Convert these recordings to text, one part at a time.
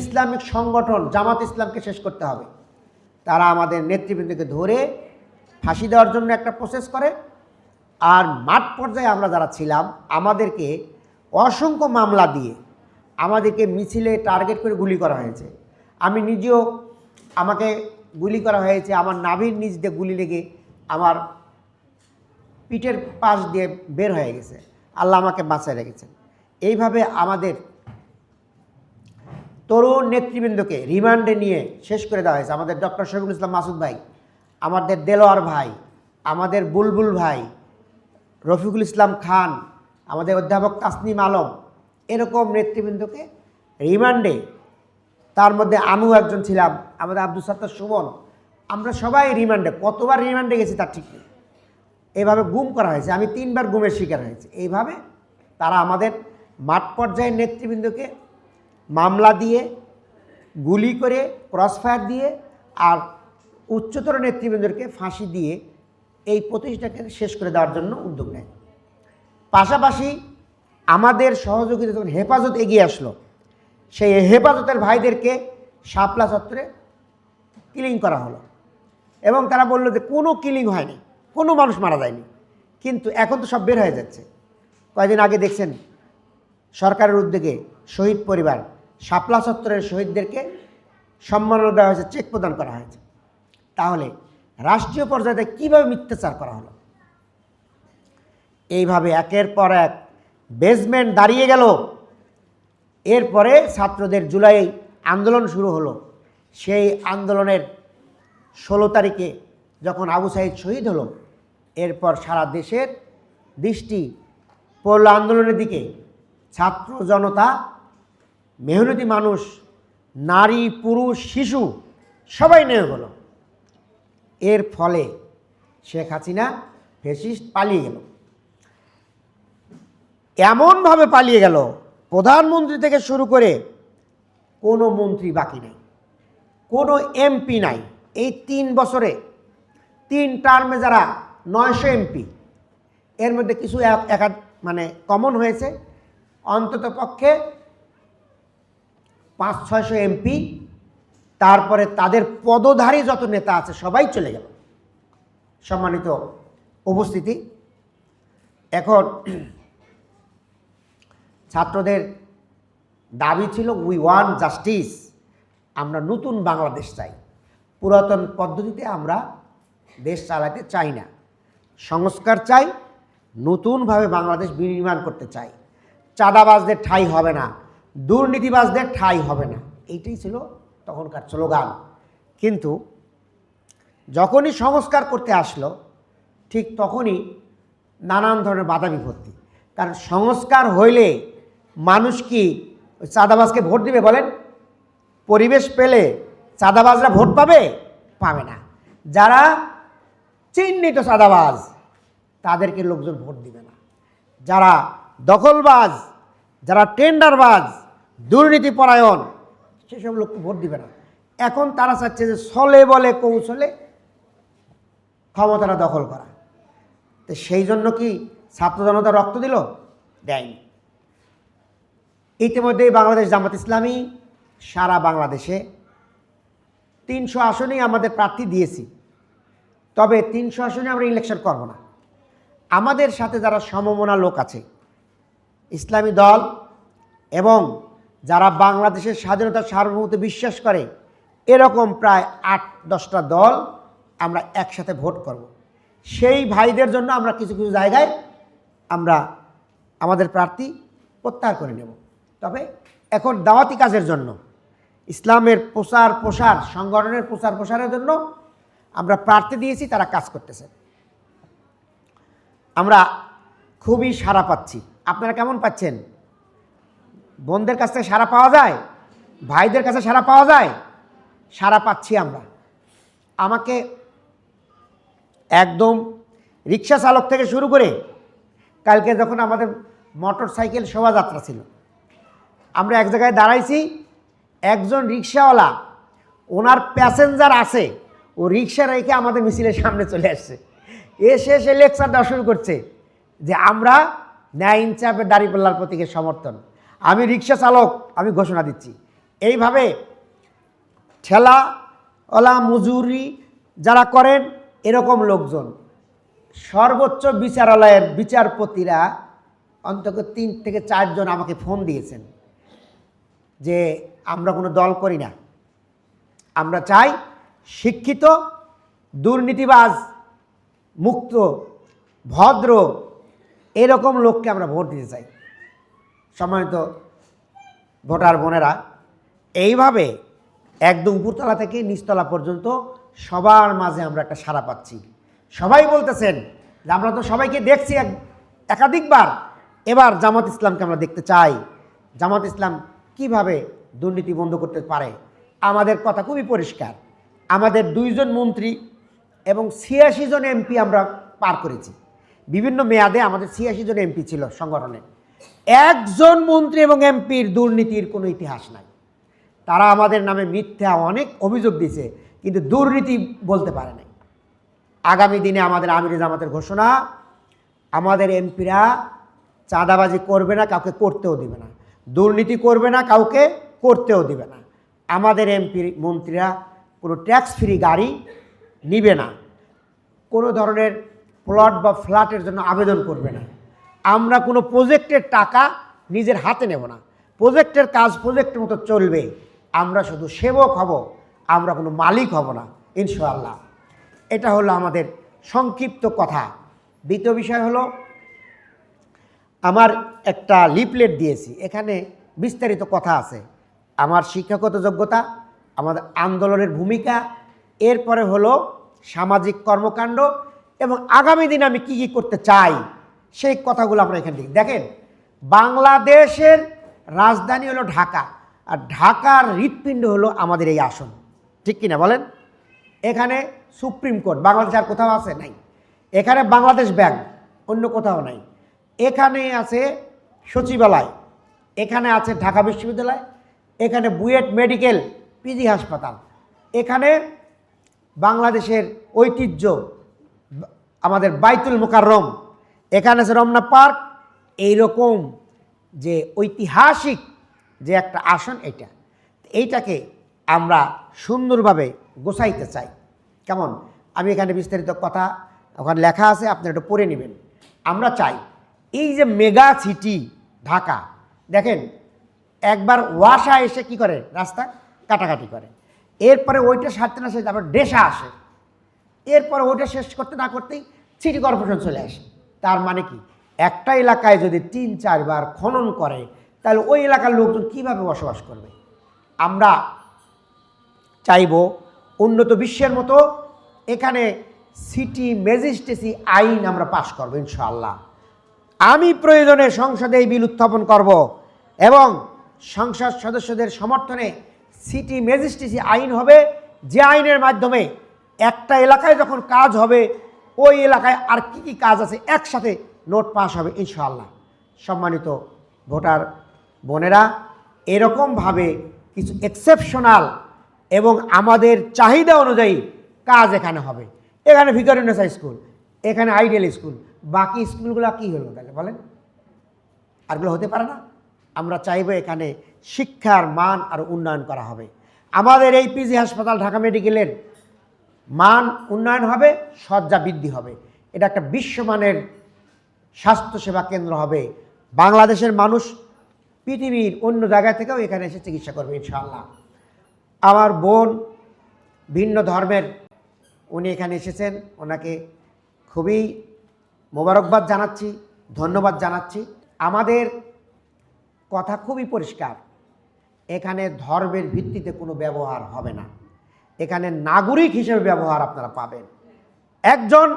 Islamic সংগঠন জামাত ইসলামকে শেষ করতে হবে। তারা আমাদের নেতৃবৃন্দকে ধরে ফাঁসি দেওয়ার জন্য একটা প্রসেস করে। আর মাঠ পর্যায়ে আমরা যারা ছিলাম, আমাদেরকে অসংখ্য মামলা দিয়ে আমাদেরকে মিছিলে টার্গেট করে গুলি করা হয়েছে। আমি নিজেও আমাকে গুলি করা হয়েছে, আমার নাভির নিচ দিয়ে গুলি লেগে আমার পিঠের পাশ দিয়ে বের হয়ে গেছে। আল্লাহ আমাকে বাঁচায় রেখেছেন। এইভাবে আমাদের তরুণ নেতৃবৃন্দকে রিমান্ডে নিয়ে শেষ করে দেওয়া হয়েছে। আমাদের ডক্টর শফিকুল ইসলাম মাসুদ ভাই, আমাদের দেলোয়ার ভাই, আমাদের বুলবুল ভাই, রফিকুল ইসলাম খান, আমাদের অধ্যাপক তাসনিম আলম এরকম নেতৃবৃন্দকে রিমান্ডে তার মধ্যে আমিও একজন ছিলাম, আমাদের আব্দুল সাত্তার সুমন। আমরা সবাই রিমান্ডে, কতবার রিমান্ডে গেছি তার ঠিক নেই। এইভাবে গুম করা হয়েছে, আমি তিনবার গুমের শিকার হয়েছি। এইভাবে তারা আমাদের মাঠ পর্যায়ের নেতৃবৃন্দকে মামলা দিয়ে, গুলি করে ক্রসফায়ার দিয়ে আর উচ্চতর নেতৃবৃন্দকে ফাঁসি দিয়ে এই প্রতিষ্ঠাকে শেষ করে দেওয়ার জন্য উদ্যোগ নেয়। পাশাপাশি আমাদের সহযোগিতা যখন হেফাজত এগিয়ে আসলো, সেই হেফাজতের ভাইদেরকে শাপলা চত্বরে কিলিং করা হলো এবং তারা বলল যে কোনো কিলিং হয়নি, কোনো মানুষ মারা যায়নি, কিন্তু এখন তো সব বের হয়ে যাচ্ছে। কয়েকদিন আগে দেখছেন সরকারের উদ্যোগে শহীদ পরিবার শাপলা চত্বরের শহীদদেরকে সম্মাননা দেওয়া হয়েছে, চেক প্রদান করা হয়েছে। তাহলে রাষ্ট্রীয় পর্যায়ে কীভাবে মিথ্যাচার করা হলো? এইভাবে একের পর এক বেসমেন্ট দাঁড়িয়ে গেল। এরপরে ছাত্রদের জুলাই আন্দোলন শুরু হলো। সেই আন্দোলনের ষোলো তারিখে যখন আবু সাইদ শহীদ হলো, এরপর সারা দেশের দৃষ্টি পড়ল আন্দোলনের দিকে। ছাত্র জনতা মেহনতি মানুষ, নারী, পুরুষ, শিশু, সবাই নেমে গেল এর ফলে শেখ হাসিনা ফেসিস্ট পালিয়ে গেল। এমনভাবে পালিয়ে গেল, প্রধানমন্ত্রী থেকে শুরু করে কোনো মন্ত্রী বাকি নেই, কোনো এমপি নাই। এই তিন বছরে তিন টার্মে যারা নয়শো এমপি, এর মধ্যে কিছু এক- মানে কমন হয়েছে। অন্তত পক্ষে পাঁচ ছয়শো এমপি, তারপরে তাদের পদধারী যত নেতা আছে সবাই চলে গেল। সম্মানিত উপস্থিতি। এখন ছাত্রদের দাবি ছিল উই ওয়ান জাস্টিস আমরা নতুন বাংলাদেশ চাই। পুরাতন পদ্ধতিতে আমরা দেশ চালাতে চাই না। সংস্কার চাই, নতুনভাবে বাংলাদেশ বিনির্মাণ করতে চাই। চাঁদাবাজদের ঠাই হবে না। দুর্নীতিবাজদের ঠাই হবে না। এইটাই ছিল তখনকার স্লোগান। কিন্তু যখনই সংস্কার করতে আসলো, ঠিক তখনই নানান ধরনের বাধা বিপত্তি কারণ সংস্কার হইলে মানুষ কি চাঁদাবাজকে ভোট দিবে বলেন? পরিবেশ পেলে চাঁদাবাজরা ভোট পাবে? পাবে না। যারা চিহ্নিত চাঁদাবাজ, তাদেরকে লোকজন ভোট দিবে না। যারা দখলবাজ, যারা টেন্ডারবাজ দুর্নীতিপরায়ণ। সেসব লোককে ভোট দিবে না। এখন তারা চাচ্ছে যে ছলে বলে কৌশলে ক্ষমতাটা দখল করা। তো সেই জন্য কি ছাত্র জনতা রক্ত দিল? দেয়নি। ইতিমধ্যেই বাংলাদেশ জামাত ইসলামী সারা বাংলাদেশে তিনশো আসনেই আমাদের প্রার্থী দিয়েছি। তবে তিনশো আসনে আমরা ইলেকশন করব না। আমাদের সাথে যারা সমমনা লোক আছে ইসলামী দল এবং যারা বাংলাদেশের স্বাধীনতার সার্বভৌমত্বে বিশ্বাস করে, এরকম প্রায় আট, দশটা দল আমরা একসাথে ভোট করব। সেই ভাইদের জন্য আমরা কিছু কিছু জায়গায় আমরা আমাদের প্রার্থী প্রত্যাহার করে নেব। তবে এখন দাওয়াতি কাজের জন্য, ইসলামের প্রচার প্রসার, সংগঠনের প্রচার প্রসারের জন্য আমরা প্রার্থী দিয়েছি, তারা কাজ করতেছে। আমরা খুবই সাড়া পাচ্ছি। আপনারা কেমন পাচ্ছেন? বোনদের কাছ থেকে সারা পাওয়া যায়? ভাইদের কাছে সারা পাওয়া যায়? সাড়া পাচ্ছি আমরা। আমাকে একদম রিক্সা চালক থেকে শুরু করে কালকে যখন আমাদের মোটর সাইকেল শোভাযাত্রা ছিল, আমরা এক জায়গায় দাঁড়াইছি, একজন রিক্সাওয়ালা, ওনার প্যাসেঞ্জার আছে, ও রিক্সা রেখে আমাদের মিছিলের সামনে চলে আসছে। এসে সে লেকচার দেওয়া শুরু করছে যে আমরা ন্যায় ইনসাফের দাঁড়িপাল্লার প্রতীকের সমর্থন। আমি রিক্সা চালক, আমি ঘোষণা দিচ্ছি। এইভাবে ঠেলা ওলা মজুরি যারা করেন, এরকম লোকজন। সর্বোচ্চ বিচারালয়ের বিচারপতিরা অন্তত তিন থেকে চারজন আমাকে ফোন দিয়েছেন যে, আমরা কোনো দল করি না। আমরা চাই শিক্ষিত, দুর্নীতিবাজ, মুক্ত, ভদ্র, এরকম লোককে আমরা ভোট দিতে চাই। সম্মানিত ভোটার বোনেরা, এইভাবে একদম উপরতলা থেকে নিচতলা পর্যন্ত সবার মাঝে আমরা একটা সাড়া পাচ্ছি। সবাই বলতেছেন যে আমরা তো সবাইকে দেখছি এক, একাধিকবার। এবার জামাত ইসলামকে আমরা দেখতে চাই। জামাত ইসলাম কীভাবে দুর্নীতি বন্ধ করতে পারে? আমাদের কথা খুবই পরিষ্কার। আমাদের দুইজন মন্ত্রী এবং ছিয়াশি জন এমপি আমরা পার করেছি। বিভিন্ন মেয়াদে আমাদের ছিয়াশি জন এমপি ছিল সংগঠনে। একজন মন্ত্রী এবং এমপির দুর্নীতির কোনো ইতিহাস নাই। তারা আমাদের নামে মিথ্যা অনেক অভিযোগ দিয়েছে, কিন্তু দুর্নীতি বলতে পারে নাই। আগামী দিনে আমাদের আমির জামাতের ঘোষণা, আমাদের এমপিরা চাঁদাবাজি করবে না, কাউকে করতেও দিবে না। দুর্নীতি করবে না, কাউকে করতেও দিবে না। আমাদের এমপি মন্ত্রীরা কোনো ট্যাক্স ফ্রি গাড়ি নিবে না। কোনো ধরনের প্লট বা ফ্ল্যাটের জন্য আবেদন করবে না। আমরা কোনো প্রজেক্টের টাকা নিজের হাতে নেব না। প্রজেক্টের কাজ প্রজেক্টের মতো চলবে। আমরা শুধু সেবক হব, আমরা কোনো মালিক হব না, ইনশাআল্লাহ। এটা হলো আমাদের সংক্ষিপ্ত কথা। দ্বিতীয় বিষয় হলো, আমার একটা লিপলেট দিয়েছি। এখানে বিস্তারিত কথা আছে। আমার শিক্ষাগত যোগ্যতা, আমাদের আন্দোলনের ভূমিকা, এরপরে হলো সামাজিক কর্মকাণ্ড এবং আগামী দিনে আমি কি কি করতে চাই সেই কথাগুলো আমরা এখানে দেখি। দেখেন, বাংলাদেশের রাজধানী হলো ঢাকা, আর ঢাকার হৃৎপিণ্ড হলো আমাদের এই আসন। ঠিক কিনা বলেন? এখানে সুপ্রিম কোর্ট, বাংলাদেশ আর কোথাও আছে? নাই। এখানে বাংলাদেশ ব্যাংক, অন্য কোথাও নাই। এখানে আছে সচিবালয়, এখানে আছে ঢাকা বিশ্ববিদ্যালয়, এখানে বুয়েট মেডিকেল, পিজি হাসপাতাল। এখানে বাংলাদেশের ঐতিহ্য, আমাদের বাইতুল মোকাররম এখানে আছে রমনা পার্ক। এইরকম যে ঐতিহাসিক যে একটা আসন এটা, এইটাকে আমরা সুন্দরভাবে গোছাইতে চাই। কেমন? আমি এখানে বিস্তারিত কথা ওখানে লেখা আছে, আপনারা একটু পড়ে নেবেন। আমরা চাই এই যে মেগা সিটি ঢাকা, দেখেন, একবার ওয়াসা এসে কি করে? রাস্তা কাটাকাটি করে। এরপরে ওইটা সারতে না সারতে আবার ডেসা আসে। এরপরে ওইটা শেষ করতে না করতেই সিটি কর্পোরেশন চলে আসে। তার মানে কি? একটা এলাকায় যদি তিন, চারবার খনন করে, তাহলে ওই এলাকার লোকজন কীভাবে বসবাস করবে? আমরা চাইব উন্নত বিশ্বের মতো এখানে সিটি ম্যাজিস্ট্রেসি আইন আমরা পাশ করব, ইনশাআল্লাহ। আমি প্রয়োজনে সংসদে এই বিল উত্থাপন করব এবং সংসদ সদস্যদের সমর্থনে সিটি ম্যাজিস্ট্রেসি আইন হবে। যে আইনের মাধ্যমে একটা এলাকায় যখন কাজ হবে ওই এলাকায় আর কি কি কাজ আছে একসাথে নোট পাস হবে, ইনশাআল্লাহ। সম্মানিত ভোটার বোনেরা, এরকমভাবে কিছু এক্সেপশনাল এবং আমাদের চাহিদা অনুযায়ী কাজ এখানে হবে। এখানে ভিকারুন্নেসা স্কুল, এখানে আইডিয়াল স্কুল, বাকি স্কুলগুলো কী হলো তাহলে বলেন? আরগুলো হতে পারে না। আমরা চাইব এখানে শিক্ষার মান আর উন্নয়ন করা হবে। আমাদের এই পিজি হাসপাতাল, ঢাকা মেডিকেলের মান উন্নয়ন হবে, শয্যা বৃদ্ধি হবে। এটা একটা বিশ্বমানের স্বাস্থ্যসেবা কেন্দ্র হবে। বাংলাদেশের মানুষ পৃথিবীর অন্য জায়গা থেকেও এখানে এসে চিকিৎসা করবে, ইনশাআল্লাহ। আমার বোন ভিন্ন ধর্মের, উনি এখানে এসেছেন, ওনাকে খুবই মোবারকবাদ জানাচ্ছি, ধন্যবাদ জানাচ্ছি। আমাদের কথা খুবই পরিষ্কার, এখানে ধর্মের ভিত্তিতে কোনো ব্যবহার হবে না। এখানে নাগরিক হিসেবে ব্যবহার আপনারা পাবেন। একজন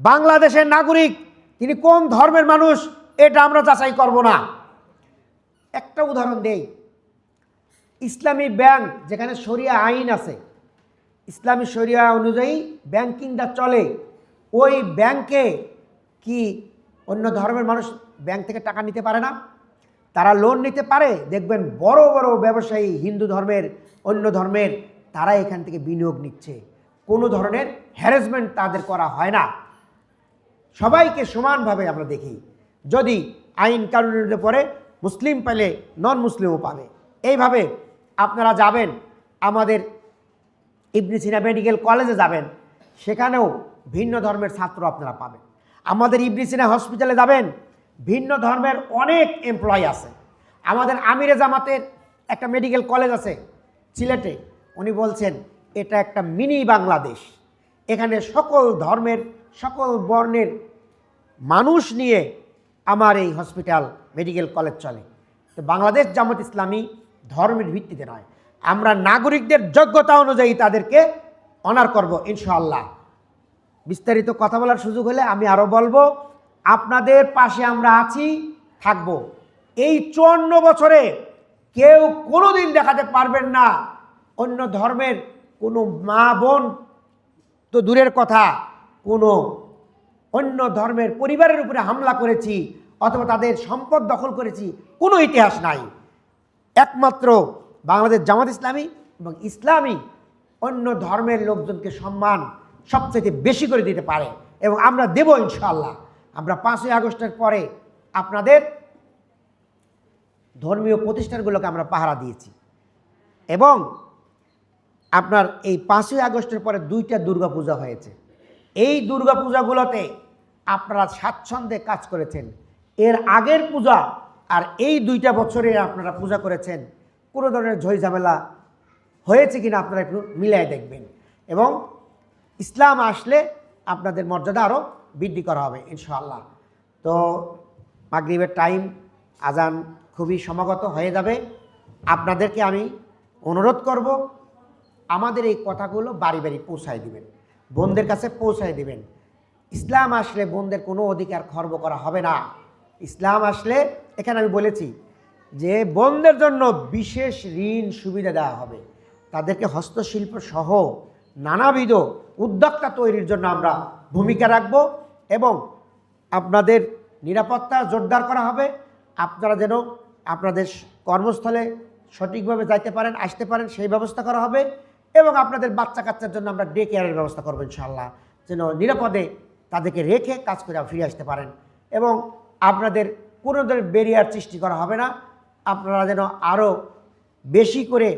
বাংলাদেশের নাগরিক, তিনি কোন ধর্মের মানুষ, এটা আমরা যাচাই করব না। একটা উদাহরণ দেই। ইসলামী ব্যাংক, যেখানে শরিয়া আইন আছে, ইসলামী শরিয়া অনুযায়ী ব্যাংকিংটা চলে। ওই ব্যাংকে কি অন্য ধর্মের মানুষ ব্যাংক থেকে টাকা নিতে পারে না? তারা লোন নিতে পারে, দেখবেন বড় বড় ব্যবসায়ী হিন্দু ধর্মের, অন্য ধর্মের তারা এখান থেকে বিনিয়োগ নিচ্ছে। কোনো ধরনের হ্যারাসমেন্ট তাদের করা হয় না। সবাইকে সমানভাবে আমরা দেখি। যদি আইন কানুনের পড়ে মুসলিম পেলে নন মুসলিমও পাবে। এইভাবে আপনারা যাবেন, আমাদের ইবনে সিনা মেডিকেল কলেজে যাবেন, সেখানেও ভিন্ন ধর্মের ছাত্র আপনারা পাবেন। আমাদের ইবনে সিনা হসপিটালে যাবেন, ভিন্ন ধর্মের অনেক এমপ্লয় আছে। আমাদের আমিরে জামাতের একটা মেডিকেল কলেজ আছে, সিলেটে। উনি বলছেন, এটা একটা মিনি বাংলাদেশ। এখানে সকল ধর্মের, সকল বর্ণের মানুষ নিয়ে আমার এই হসপিটাল, মেডিকেল কলেজ চলে। তো বাংলাদেশ জামাত ইসলামী ধর্মের ভিত্তিতে নয়। আমরা নাগরিকদের যোগ্যতা অনুযায়ী তাদেরকে অনার করব, ইনশাআল্লাহ। বিস্তারিত কথা বলার সুযোগ হলে আমি আরও বলব, আপনাদের পাশে আমরা আছি, থাকব। এই চুয়ান্ন বছরে কেউ কোনো দিন দেখাতে পারবেন না। অন্য ধর্মের কোনো মা বোন তো দূরের কথা, কোনো অন্য ধর্মের পরিবারের উপরে হামলা করেছি অথবা তাদের সম্পদ দখল করেছি, কোনো ইতিহাস নাই। একমাত্র বাংলাদেশ জামাত ইসলামী এবং ইসলামী অন্য ধর্মের লোকজনকে সম্মান সবচেয়ে বেশি করে দিতে পারে এবং আমরা দেব ইনশাল্লাহ আমরা পাঁচই আগস্টের পরে আপনাদের ধর্মীয় প্রতিষ্ঠানগুলোকে আমরা পাহারা দিয়েছি। এবং আপনার এই পাঁচই আগস্টের পরে দুইটা দুর্গাপূজা হয়েছে। এই দুর্গাপূজাগুলোতে আপনারা স্বাচ্ছন্দ্যে কাজ করেছেন। এর আগের পূজা আর এই দুইটা বছরে আপনারা পূজা করেছেন, কোনো ধরনের ঝামেলা হয়েছে কিনা আপনারা একটু মিলাই দেখবেন এবং ইসলাম আসলে আপনাদের মর্যাদা আরও বৃদ্ধি করা হবে, ইনশাআল্লাহ। তো মাগরিবের টাইম আজান খুবই সমাগত হয়ে যাবে। আপনাদেরকে আমি অনুরোধ করব আমাদের এই কথাগুলো বাড়ি বাড়ি পৌঁছায় দিবেন। বোনদের কাছে পৌঁছায় দিবেন। ইসলাম আসলে বোনদের কোনো অধিকার খর্ব করা হবে না। ইসলাম আসলে, এখানে আমি বলেছি যে বোনদের জন্য বিশেষ ঋণ সুবিধা দেওয়া হবে। তাদেরকে হস্তশিল্প সহ নানাবিধ উদ্যোক্তা তৈরির জন্য আমরা ভূমিকা রাখব এবং আপনাদের নিরাপত্তা জোরদার করা হবে। আপনারা যেন আপনাদের কর্মস্থলে সঠিকভাবে যাইতে পারেন, আসতে পারেন, সেই ব্যবস্থা করা হবে। এবং আপনাদের বাচ্চা কাচ্চার জন্য আমরা ডে কেয়ারের ব্যবস্থা করব ইনশাআল্লাহ। যেন নিরাপদে তাদেরকে রেখে কাজ করে ফিরে আসতে পারেন। এবং আপনাদের কোনো ধরনের ব্যারিয়ার সৃষ্টি করা হবে না। আপনারা যেন আরও বেশি করে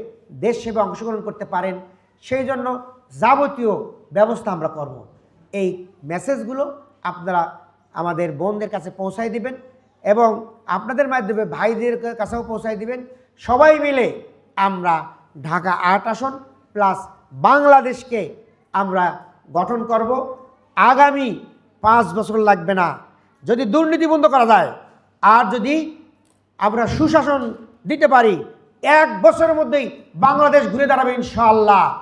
দেশ সেবা অংশগ্রহণ করতে পারেন। সেই জন্য যাবতীয় ব্যবস্থা আমরা করব। এই মেসেজগুলো আপনারা আমাদের বোনদের কাছে পৌঁছাই দিবেন এবং আপনাদের মাধ্যমে ভাইদের কাছেও পৌঁছাই দিবেন। সবাই মিলে আমরা ঢাকা আট আসন প্লাস বাংলাদেশকে আমরা গঠন করব। আগামী পাঁচ বছর লাগবে না। যদি দুর্নীতি বন্ধ করা যায়, আর যদি আমরা সুশাসন দিতে পারি, এক বছরের মধ্যেই বাংলাদেশ ঘুরে দাঁড়াবে ইনশাআল্লাহ।